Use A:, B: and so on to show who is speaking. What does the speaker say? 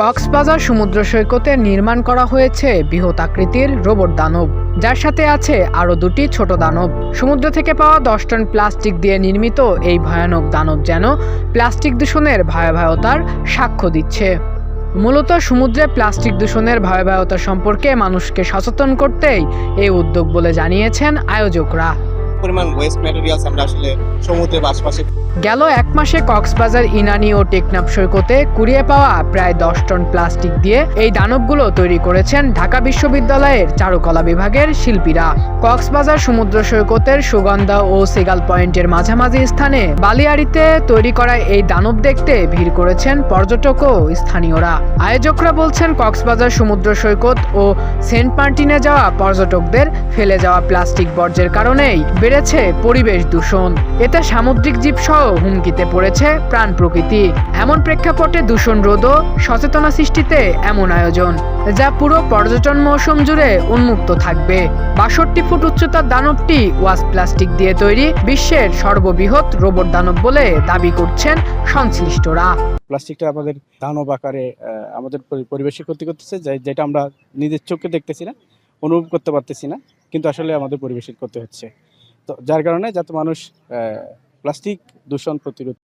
A: কক্সবাজার সমুদ্র সৈকতে নির্মাণ করা হয়েছে বৃহৎ আকৃতির রোবট দানব। যার সাথে আছে আরও দুটি ছোট দানব। সমুদ্র থেকে পাওয়া দশ টন প্লাস্টিক দিয়ে নির্মিত এই ভয়ানক দানব যেন প্লাস্টিক দূষণের ভয়াবহতার সাক্ষ্য দিচ্ছে। মূলত সমুদ্রে প্লাস্টিক দূষণের ভয়াবহতা সম্পর্কে মানুষকে সচেতন করতেই এই উদ্যোগ বলে জানিয়েছেন আয়োজকরা।
B: পরিমাণ ওয়েস্ট ম্যাটেরিয়ালস আমরা আসলে সমুদ্রের আশপাশে
A: গেল এক মাসে কক্সবাজার ইনানি ও টেকনাফ সৈকতে কুড়িয়ে পাওয়া প্রায় দশ টন প্লাস্টিক দিয়ে এই দানবগুলো তৈরি করেছেন ঢাকা বিশ্ববিদ্যালয়ের চারুকলা বিভাগের শিল্পীরা। কক্সবাজার সমুদ্র সৈকতের সুগন্ধা ও সেগাল পয়েন্টের মাঝামাঝি স্থানে বালিয়াড়িতে তৈরি করা এই দানব দেখতে ভিড় করেছেন পর্যটক ও স্থানীয়রা। আয়োজকরা বলছেন, কক্সবাজার সমুদ্র সৈকত ও সেন্ট মার্টিনে যাওয়া পর্যটকদের ফেলে যাওয়া প্লাস্টিক বর্জ্যের কারণেই বেড়েছে পরিবেশ দূষণ। এতে সামুদ্রিক জীবসহ হুমকিতে পড়েছে প্রাণ প্রকৃতি। এমন প্রেক্ষাপটে দূষণ রোধ সচেতনা সৃষ্টিতে এমন আয়োজন, যা পুরো পর্যটন মৌসুম জুড়ে উন্মুক্ত থাকবে। বাষট্টি ফুট উচ্চতার দানবটি ওয়াশ প্লাস্টিক দিয়ে তৈরি বিশ্বের সর্ববৃহৎ রোবট দানব বলে দাবি করছেন সংশ্লিষ্টরা।
C: প্লাস্টিকটা আমাদের দানব আকারে আমাদের পরি- পরিবেশে ক্ষতি করতেছে যেটা আমরা নিজের চোখে দেখতেছি না, অনুভব করতে পারতেছি না, কিন্তু আসলে আমাদের পরিবেশের ক্ষতি হচ্ছে। তো যার কারণে যাতে মানুষ প্লাস্টিক দূষণ প্রতিরোধ